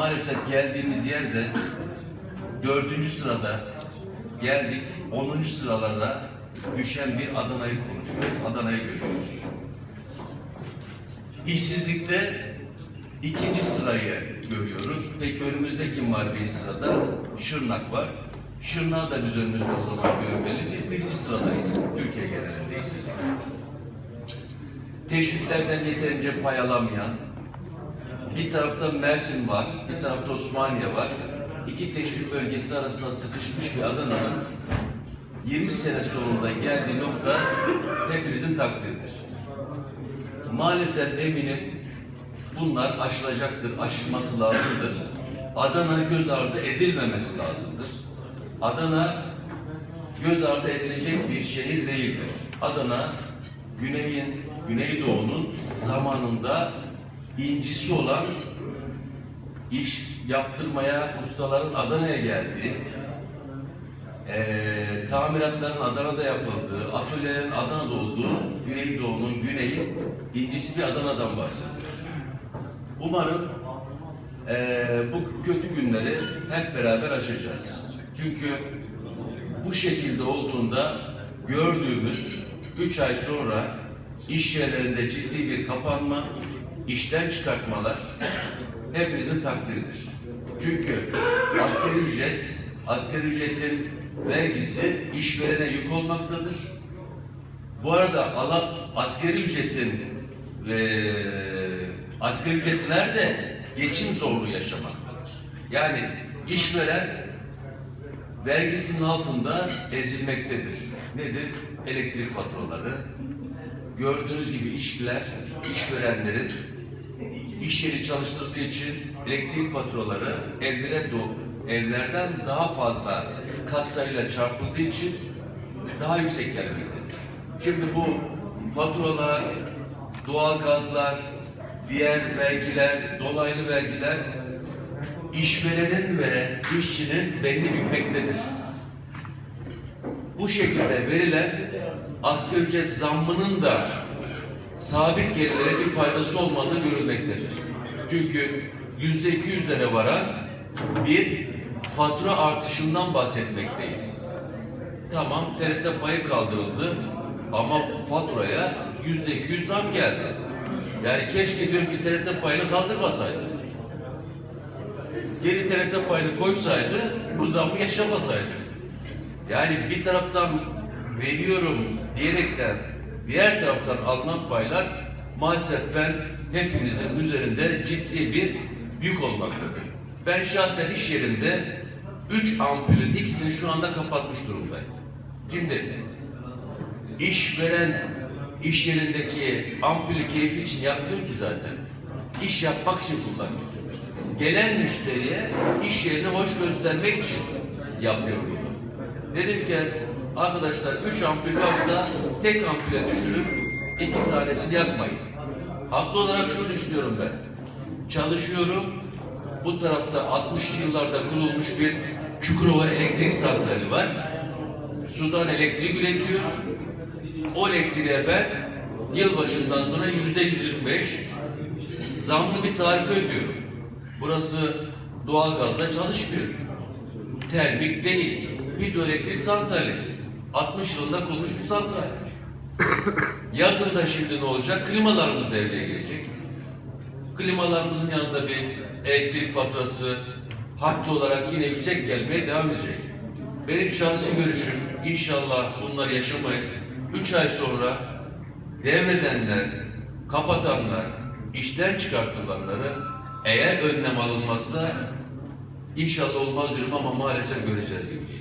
Maalesef geldiğimiz yerde dördüncü sırada geldik, onuncu sıralara düşen bir Adana'yı konuşuyoruz, Adana'yı görüyoruz. İşsizlikte ikinci sırayı görüyoruz. Peki önümüzde kim var birinci sırada? Şırnak var. Şırnak'ı da biz önümüzde o zaman görmeli. Biz birinci sıradayız Türkiye genelinde işsizlik. Teşviklerden yeterince pay alamayan, bir tarafta Mersin var, bir tarafta Osmaniye var. İki teşvik bölgesi arasında sıkışmış bir Adana'nın 20 sene sonunda geldiği nokta hepimizin takdiridir. Maalesef eminim bunlar aşılacaktır, aşılması lazımdır. Adana göz ardı edilmemesi lazımdır. Adana göz ardı edilecek bir şehir değildir. Adana, Güney'in, Güneydoğu'nun zamanında incisi olan iş yaptırmaya ustaların Adana'ya geldiği, eee tamiratların Adana'da yapıldığı, atölyelerin Adana'da olduğu Güneydoğu'nun, Güney'in incisi bir Adana'dan bahsediyoruz. Umarım eee, bu kötü günleri hep beraber aşacağız. Çünkü bu şekilde olduğunda gördüğümüz üç ay sonra iş yerlerinde ciddi bir kapanma, işten çıkartmalar hepimizin takdiridir. Çünkü asgari ücret, asgari ücretin vergisi işverene yük olmaktadır. Bu arada ala, asgari ücretin eee asgari ücretler de geçim zorluğu yaşamaktadır. Yani işveren vergisinin altında ezilmektedir. Nedir? Elektrik faturaları. Gördüğünüz gibi işçiler, işverenlerin iş yeri çalıştırdığı için elektrik faturaları evlere do evlerden daha fazla kassayla çarpıldığı için daha yüksek gelmektedir. Şimdi bu faturalar, doğalgazlar, diğer vergiler, dolaylı vergiler işverenin ve işçinin belini bükmektedir. Bu şekilde verilen asgari ücret zammının da sabit gelirlere bir faydası olmadığı görülmektedir. Çünkü yüzde iki yüzlere varan bir fatura artışından bahsetmekteyiz. Tamam TRT payı kaldırıldı ama faturaya yüzde iki yüz zam geldi. Yani keşke diyorum ki TRT payını kaldırmasaydı. Geri TRT payını koysaydı bu zammı yaşamasaydı. Yani bir taraftan veriyorum diyerekten diğer taraftan alınan paylar maalesef ben hepimizin üzerinde ciddi bir yük olmaktadır. Ben şahsen iş yerinde üç ampulün ikisini şu anda kapatmış durumdayım. Şimdi işveren iş yerindeki ampulü keyfi için yapmıyor ki zaten. İş yapmak için kullanıyor. Gelen müşteriye iş yerini hoş göstermek için yapıyor bunu. Dedim ki arkadaşlar üç ampul varsa tek ampule düşürüp iki tanesini yakmayın. Haklı olarak şunu düşünüyorum ben. Çalışıyorum. Bu tarafta 60'lı yıllarda kurulmuş bir Çukurova elektrik santrali var. Sudan elektrik üretiyor. O elektriğe ben yılbaşından sonra yüzde 125 zamlı bir tarife ödüyorum. Burası doğalgazla çalışmıyor. Termik değil. Hidroelektrik santrali. 60 yılında kurulmuş bir santral. Yazın da şimdi ne olacak? Klimalarımız devreye girecek. Klimalarımızın yanında bir elektrik faturası haklı olarak yine yüksek gelmeye devam edecek. Benim şahsi görüşüm inşallah bunları yaşamayız. Üç ay sonra devredenler, kapatanlar, işten çıkartılanları eğer önlem alınmazsa inşallah olmaz diyorum ama maalesef göreceğiz gibi.